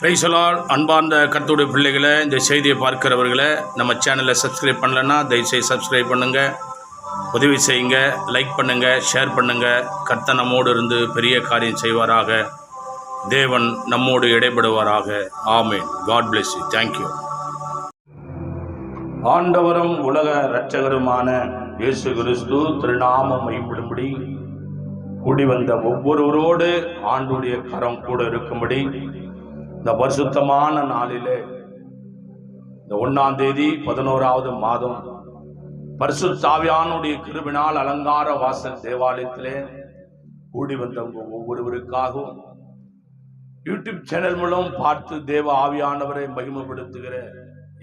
பிரைசலால் அன்பார்ந்த கர்த்தருடைய பிள்ளைகளை இந்த செய்தியை பார்க்கிறவர்களை நம்ம சேனலை சப்ஸ்கிரைப் பண்ணலன்னா தயவுசெய்து சப்ஸ்கிரைப் பண்ணுங்கள் உதவி செய்யுங்க லைக் பண்ணுங்கள் ஷேர் பண்ணுங்கள் கர்த்தனமோடு நம்மோடு இருந்து பெரிய காரியம் செய்வாராக. தேவன் நம்மோடு இடைபடுவாராக. ஆமேன். God bless you thank you ஆண்டவரும் உலக இரட்சகருமான இயேசு கிறிஸ்து திருநாமம் மைப்படும்படி கூடி வந்த ஒவ்வொருவரோடு ஆண்டுடைய கரம் கூட இருக்கும்படி இந்த பரிசுத்தமான நாளிலே இந்த ஒன்னாம் தேதி பதினோராவது மாதம் பரிசுத்தாவியானுடைய கிருபினால் அலங்கார வாசல் தேவாலயத்திலே கூடி வந்தவங்க ஒவ்வொருவருக்காகவும் யூடியூப் சேனல் மூலம் பார்த்து தேவ ஆவியானவரை மகிமைப்படுத்துகிற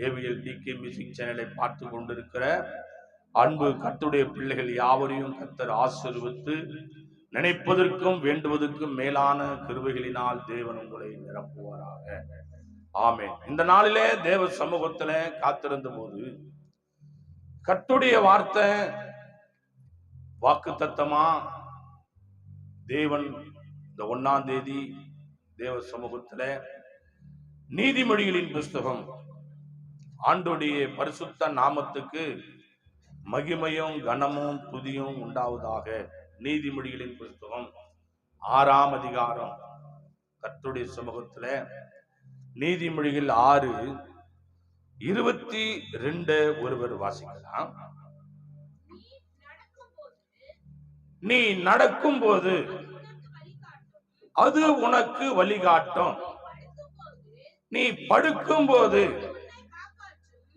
ஏவிஎல் டிகே மியூசிக் சேனலை பார்த்து கொண்டிருக்கிற அன்பு கத்துடைய பிள்ளைகள் யாவரையும் கர்த்தர் ஆசிர்வித்து நினைப்பதற்கும் வேண்டுவதற்கும் மேலான கிருபைகளினால் தேவன் உங்களை நிரப்புவாராக. ஆமே இந்த நாளிலே தேவ சமூகத்துல காத்திருந்த போது கத்துடைய வார்த்தை வாக்கு தத்தமா தேவன் இந்த ஒன்னாம் தேதி தேவ சமூகத்துல நீதிமொழிகளின் புஸ்தகம் ஆண்டுடைய பரிசுத்த நாமத்துக்கு மகிமையும் கனமும் துதியும் உண்டாவதாக நீதிமொழிகளின் புஸ்தகம் ஆறாம் அதிகாரம். கத்துடைய சமூகத்துல நீதிமொழிகள் ஆறு இருபத்தி ரெண்டு ஒருவர் வாசிக்கலாம். நீ நடக்கும் போது அது உனக்கு வழிகாட்டும். நீ படுக்கும் போது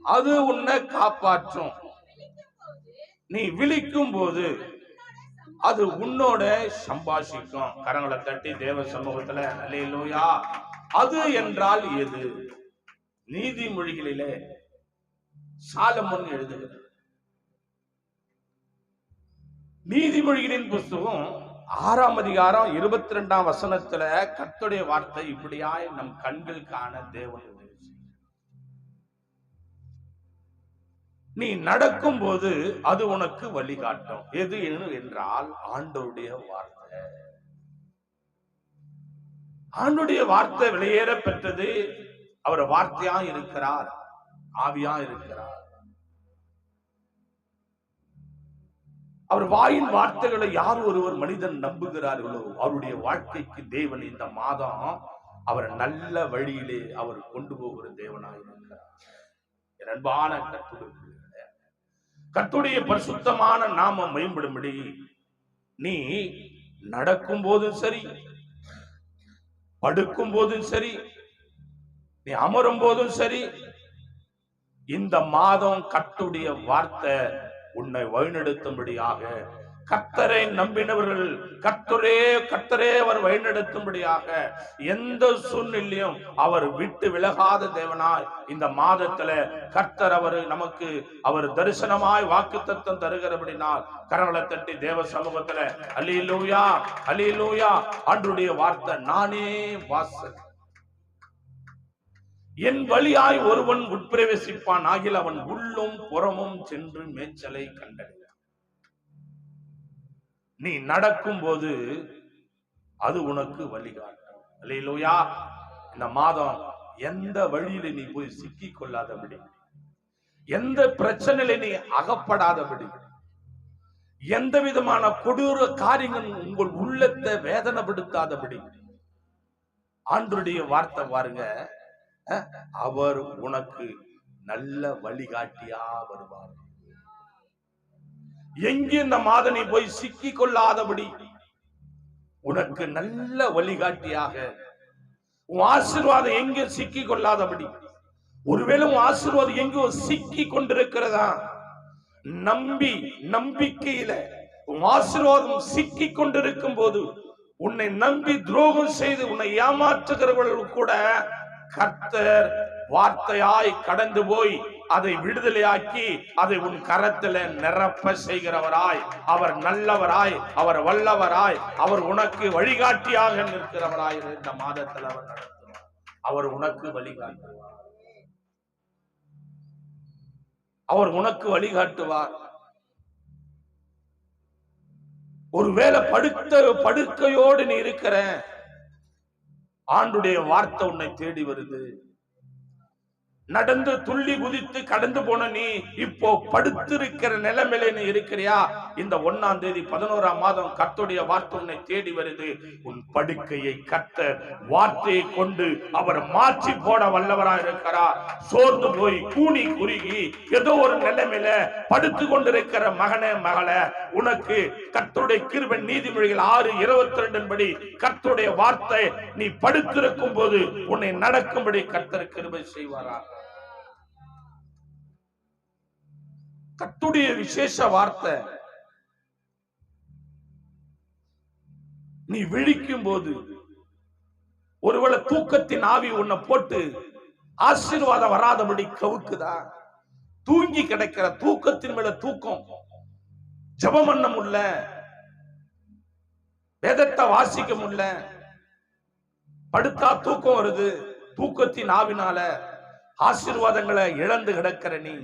அது உன்னை காப்பாற்றும். நீ விழிக்கும் போது அது உன்னோட சம்பாஷிக்கும். கரங்களை தட்டி தேவ சமூகத்துல அல்லையிலோயா அது என்றால் எது? நீதிமொழிகளிலே சாலமன் எழுதுகிறது. நீதிமொழிகளின் புஸ்தகம் ஆறாம் அதிகாரம் இருபத்தி ரெண்டாம் வசனத்துல கத்துடைய வார்த்தை இப்படியாய் நம் கண்கள் காண தேவன் நீ நடக்கும் போது அது உனக்கு வழிகாட்டும். எது என்றால் ஆண்டவருடைய வார்த்தை. ஆண்டுடைய வார்த்தை வெளியேற பெற்றது அவர் வார்த்தையா இருக்கிறார் ஆவியா இருக்கிறார். அவர் வாயின் வார்த்தைகளை யார் ஒருவர் மனிதன் நம்புகிறார்களோ அவருடைய வாழ்க்கைக்கு தேவன் இந்த மாதம் அவர் நல்ல வழியிலே அவர் கொண்டு போகிற தேவனாக இருக்கிறார். அன்பான அன்பான கத்துடைய பரிசுத்தமான நாம மேம்படும்படி நீ நடக்கும் போதும் சரி படுக்கும் போதும் சரி நீ அமரும் போதும் சரி இந்த மாதம் கத்துடைய வார்த்தை உன்னை வழிநடத்தும்படியாக கத்தரை நம்பினவர்கள் கத்தரே கத்தரே அவர் வழிநடத்தும்படியாக எந்த சூழ்நிலையும் அவர் விட்டு விலகாத தேவனாய் இந்த மாதத்துல கர்த்தர் அவர் நமக்கு அவர் தரிசனமாய் வாக்கு தத்தம் தருகிறபடினால் கரங்களை தட்டி தேவ சமூகத்துல அலி லூயா அலி லூயா அன்றுடைய வார்த்தை நானே வாசல் என் வழியாய் ஒருவன் உட்பிரவேசிப்பான் ஆகில் அவன் உள்ளும் புறமும் சென்று மேய்ச்சலை கண்டது நீ நடக்கும் போது அது உனக்கு வழிகாட்டும். இல்லையிலோயா இந்த மாதம் எந்த வழியில நீ போய் சிக்கி கொள்ளாதபடி எந்த பிரச்சனையில நீ அகப்படாதபடி எந்த விதமான கொடூர காரியங்கள் உங்கள் உள்ளத்தை வேதனைப்படுத்தாதபடி ஆண்டுடைய வார்த்தை பாருங்க. அவர் உனக்கு நல்ல வழிகாட்டியா வருவார். எங்கே இந்த மாதனை போய் சிக்கி கொள்ளாதபடி உனக்கு நல்ல வழிகாட்டியாக உன் ஆசீர்வாதம் எங்கே சிக்கி கொள்ளாதபடி ஒருவேளை உன் ஆசீர்வாதம் எங்கோ சிக்கி கொண்டிருக்கிறதா நம்பி நம்பிக்கையில உன் ஆசீர்வாதம் சிக்கி கொண்டிருக்கும் போது உன்னை நம்பி துரோகம் செய்து உன்னை ஏமாற்றுகிறவர்கள் கூட கர்த்தர் வார்த்தையாய் கடந்து போய் அதை விடுதலையாக்கி அதை உன் கரத்துல நிரப்ப செய்கிறவராய் அவர் நல்லவராய் அவர் வல்லவராய் அவர் உனக்கு வழிகாட்டியாக நிற்கிறவராய் இந்த மாதத்தில் அவர் நடத்துவார். அவர் உனக்கு வழிகாட்டுவார். அவர் உனக்கு வழிகாட்டுவார். ஒருவேளை படுத்த படுக்கையோடு நீ இருக்கிற ஆண்டுடைய வார்த்தை உன்னை தேடி வருது. நடந்து துள்ளி குதித்து கடந்து போன நீ இப்போ படுத்திருக்கிற நிலைமையில நீ இருக்கிறியா? இந்த ஒன்னாம் தேதி பதினோராம் மாதம் கத்துடைய வார்த்தை உன்னை தேடி வருது. உன் படுக்கையை கத்த வார்த்தையை கொண்டு அவர் மாற்றி போட வல்லவரா இருக்கிறார். சோர்ந்து போய் கூணி குறுகி ஏதோ ஒரு நிலைமையில படுத்து கொண்டிருக்கிற மகனே மகளே உனக்கு கத்துடைய கிருபன் நீதிமொழிகள் ஆறு இருபத்தி ரெண்டின் படி கத்துடைய வார்த்தை நீ படுத்திருக்கும் போது உன்னை நடக்கும்படி கத்தர் கிருபை செய்வாரா? கத்துடைய விசேஷ வார்த்தை. நீ விழிக்கும் போது ஒருவேளை தூக்கத்தின் ஆவி உன்னை போட்டு ஆசீர்வாதம் வராதபடி கவுக்குதா? தூங்கி கிடக்கிற தூக்கத்தின் மேல தூக்கம். ஜெபம் பண்ண முடியல வேதத்தை வாசிக்க முடியல. படுத்தா தூக்கம் வருது. தூக்கத்தின் ஆவினால ஆசீர்வாதங்களை இழந்து கிடக்கிற நீ.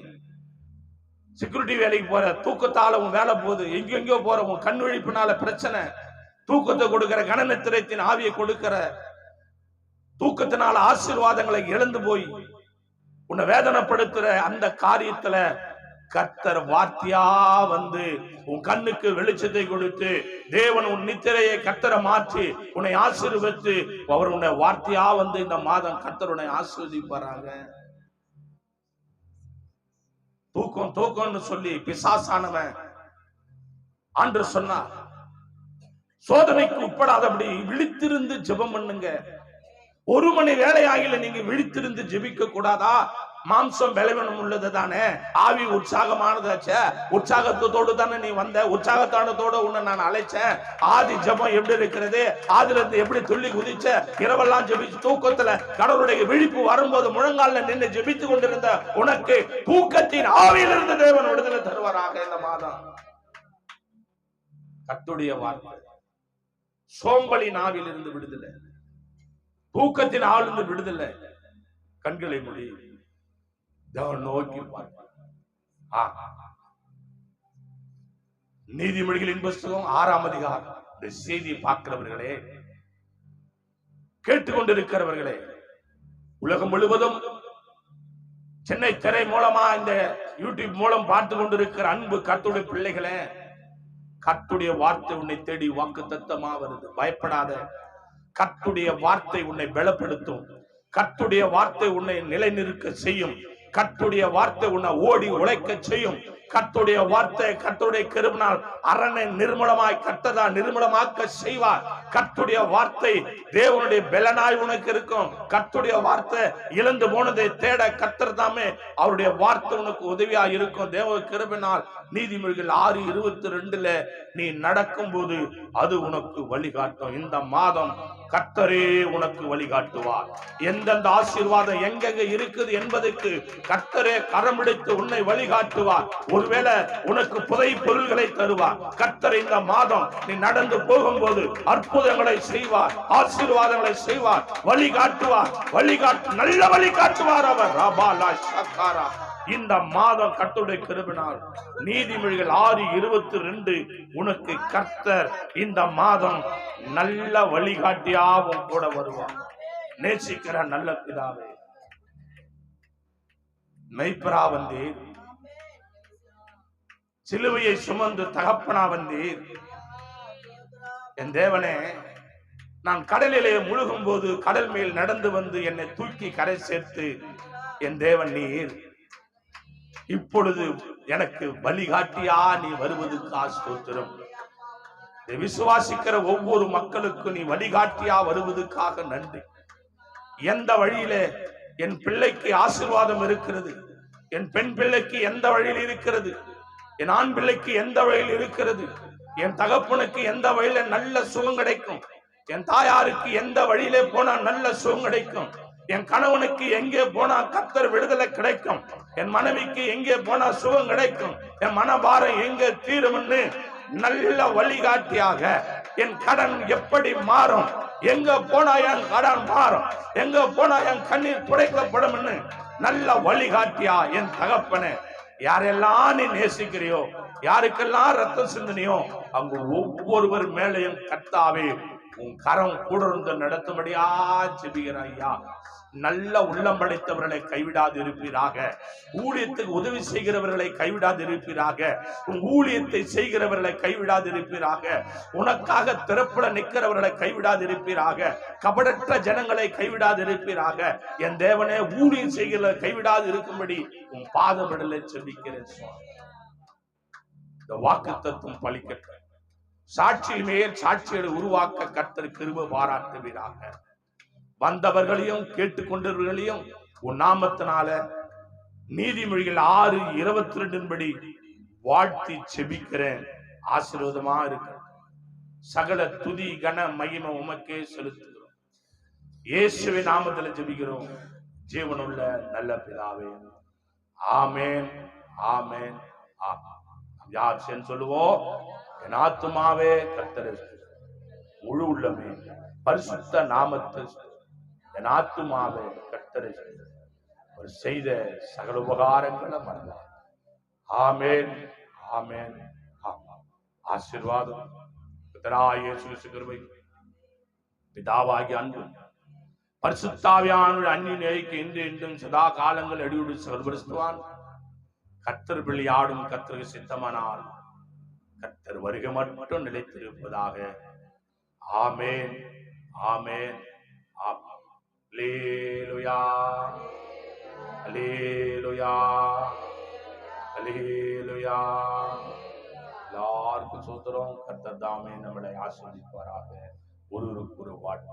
செக்யூரிட்டி வேலைக்கு போற தூக்கத்தால உன் வேலை போகுது. எங்கெங்கோ போற உன் கண் விழிப்புனால பிரச்சனை. தூக்கத்தை கொடுக்கிற கணநத்திரத்தின் ஆவியை கொடுக்கிற தூக்கத்தினால ஆசீர்வாதங்களை இழந்து போய் உன்னை வேதனைப்படுத்துற அந்த காரியத்துல கர்த்தர் வார்த்தையா வந்து உன் கண்ணுக்கு வெளிச்சத்தை கொடுத்து தேவன் உன் நித்திரையை கர்த்தரை மாற்றி உன்னை ஆசீர்வதித்து அவர் உன்னை வார்த்தையா வந்து இந்த மாதம் கர்த்தர் உன்னை ஆசீர்வதிப்பாராங்க. தூக்கம் தூக்கம்னு சொல்லி பிசாசானவன் ஆண்டு சொன்னார் சோதனைக்கு உட்படாதபடி விழித்திருந்து ஜெபம் பண்ணுங்க. ஒரு மணி வேலை ஆகில நீங்க விழித்திருந்து ஜெபிக்க கூடாதா மாம்சம் பலவீனம் உள்ளது தானே? ஆவி உற்சாகமானதாச்சே உற்சாகத்தோடு தானே நீ வந்த. உற்சாகத்தானத்தோட உன்னை நான் அழைச்சேன். ஆதி ஜெபம் எப்படி இருக்கிறது? ஆதில இருந்து எப்படி துள்ளி குதிச்ச? இரவெல்லாம் ஜெபிச்சு தூக்கத்துல கடவுளுடைய விழிப்பு வரும்போது முழங்கால நின்று ஜெபித்து கொண்டிருந்த உனக்கு தூக்கத்தின் ஆவியிலிருந்து தேவன் விடுதலை தருவாராக இந்த மாதம். கத்துடைய வார்த்தை. சோம்பலின் ஆவிலிருந்து விடுதலை. தூக்கத்தின் ஆவிலிருந்து விடுதலை. கண்களை முடியும் நோக்கி ஆ. நீதிமொழிகளின் புஸ்தகம் ஆறாம் அதிகாரம். இந்த செய்தி பார்க்கிறவர்களே கேட்டுக்கொண்டிருக்கிறவர்களே உலகம் முழுவதும் சென்னை திரை மூலமா இந்த யூடியூப் மூலம் பார்த்து கொண்டிருக்கிற அன்பு கத்துடைய பிள்ளைகளே கத்துடைய வார்த்தை உன்னை தேடி வாக்கு தத்தமா வருது. பயப்படாத. கத்துடைய வார்த்தை உன்னை பலப்படுத்தும். கத்துடைய வார்த்தை உன்னை நிலைநிற்க செய்யும். கத்துடைய வார்த்தை உன்னை ஓடி உழைக்க செய்யும். கத்துடைய வார்த்தை கத்துடைய கருவினால் அரணை நிர்மலமாய் கட்டதா நிர்மலமாக்க செய்வார். கத்துடைய வார்த்தை தேவனுடைய பலனாய் உனக்கு இருக்கும். கத்துடைய வார்த்தை இழந்து போனதை தேட கத்தர் தாமே அவருடைய வார்த்தை உனக்கு உதவியா இருக்கும். தேவ கிருபினால் நீதிமொழிகள் ஆறு இருபத்தி ரெண்டுல நீ நடக்கும் போது அது உனக்கு வழிகாட்டும். இந்த மாதம் கத்தரே உனக்கு வழிகாட்டுவார். எந்தெந்த ஆசீர்வாதம் எங்கெங்க இருக்குது என்பதற்கு கத்தரே கரமிடித்து உன்னை வழிகாட்டுவார். ஒருவேளை உனக்கு புதை பொருள்களை தருவார் கர்த்தர் இந்த மாதம் நீ நடந்து போகும்போது அற்புதங்களை செய்வார் ஆசீர்வாதங்களை செய்வார் வழிகாட்டுவார். வழிகாட்டு நல்ல வழிகாட்டுவார் அவர். ரபாலா சக்காரா இந்த மாதம் கர்த்தருடைய கிருபினால் நீதிமொழிகள் ஆறு இருபத்தி ரெண்டு உனக்கு கர்த்தர் இந்த மாதம் நல்ல வழிகாட்டியாவும் கூட வருவார். நேசிக்கிற நல்ல பிதாவே மெய்ப்பரா வந்தேன் சிலுவையை சுமந்து தகப்பனா வந்தீர். என் தேவனே நான் கடலிலே முழுகும் போது கடல் மேல் நடந்து வந்து என்னை தூக்கி கரை சேர்த்து என் தேவன் நீர். இப்பொழுது எனக்கு வழிகாட்டியா நீ வருவதற்கு ஸ்தோத்திரம். விசுவாசிக்கிற ஒவ்வொரு மக்களுக்கும் நீ வழிகாட்டியா வருவதற்காக நன்றி. எந்த வழியிலே என் பிள்ளைக்கு ஆசிர்வாதம் இருக்கிறது என் பெண் பிள்ளைக்கு எந்த வழியில் இருக்கிறது என் ஆண் பிள்ளைக்கு எந்த வழியில் இருக்கிறது? என் தகப்பனுக்கு எந்த வழியில நல்ல சுகம் கிடைக்கும்? என் தாயாருக்கு எந்த வழியிலே போனா நல்ல சுகம் கிடைக்கும்? என் கணவனுக்கு எங்கே போனா கத்தர் விடுதலை கிடைக்கும்? என் மனைவிக்கு எங்கே போனா சுகம் கிடைக்கும்? என் மனபாரம் எங்கே தீரும்னு நல்ல வழிகாட்டியாக என் கடன் எப்படி மாறும்? எங்க போனா என் கடன் மாறும்? எங்க போனா என் கண்ணீர் துடைக்கப்படும் நல்ல வழிகாட்டியா என் தகப்பனே? யாரெல்லாம் நீ நேசிக்கிறியோ யாருக்கெல்லாம் ரத்தம் சிந்தனையோ அங்கு ஒவ்வொருவர் மேலையும் கர்த்தாவே உன் கரம் கூட இருந்து நடத்தும்படியா செபிகிற ஐயா நல்ல உள்ளம் படைத்தவர்களை கைவிடாது இருப்பீராக ஊழியத்துக்கு உதவி செய்கிறவர்களை கைவிடாது இருப்பீராக உன் ஊழியத்தை செய்கிறவர்களை கைவிடாது இருப்பீராக உனக்காக திறப்புல நிற்கிறவர்களை கைவிடாது இருப்பீராக கபடற்ற ஜனங்களை கைவிடாது இருப்பீராக என் தேவனே ஊழியம் செய்கிற கைவிடாது இருக்கும்படி உன் பாதமிடலை செபிக்கிறேன் இந்த வாக்கு தத்துவம் பலிக்கட்டும் சாட்சியில் மேல் சாட்சிகளை உருவாக்க கர்த்தர் கிருப பாராட்டுவீராக. வந்தவர்களையும் கேட்டுக்கொண்டவர்களையும் உன் நாமத்தினால நீதிமொழிகள் ஆறு இருபத்தி ரெண்டின்படி வாழ்த்தி செபிக்கிறேன். ஆசீர்வாதமா இருக்கு. சகல துதி கன மகிமை உமக்கே செலுத்துகிறோம். இயேசுவை நாமத்துல ஜெபிக்கிறோம். ஜீவனுள்ள நல்ல பிதாவே. ஆமேன் ஆமேன் ஆமேன். யார் சொல்லுவோம் என் ஆத்துமாவே கத்தரை முழு உள்ளமே பரிசுத்த நாமத்தை ஸ்துதி. என் ஆத்துமாவே கர்த்தரை அவர் செய்த சகல உபகாரங்களை மறந்தார் ஆமேன் ஆமேன் ஆமா ஆசீர்வாதம். பிதராயே இயேசு கிருபை. பிதாவாகிய அன்பு. பரிசுத்தாவியானுடைய அந்நிய நேய்க்கு இன்று இன்றும் சதா காலங்கள் அடியுடி சகல் பரிசுத்துவான். கத்தர் பிள்ளையாடும் கத்தருக்கு சித்தமானால் கத்தர் வருகை மட்டும் நிலைத்திருப்பதாக. ஆமேன் ஆமேன் ஆமாம் லேலுயா அல்லேலூயா அல்லேலூயா. எல்லாருக்கும் சூத்திரம் கத்தர் தாமே நம்மளை ஆஸ்வதிப்பாராக ஒருவருக்கு ஒரு வாழ்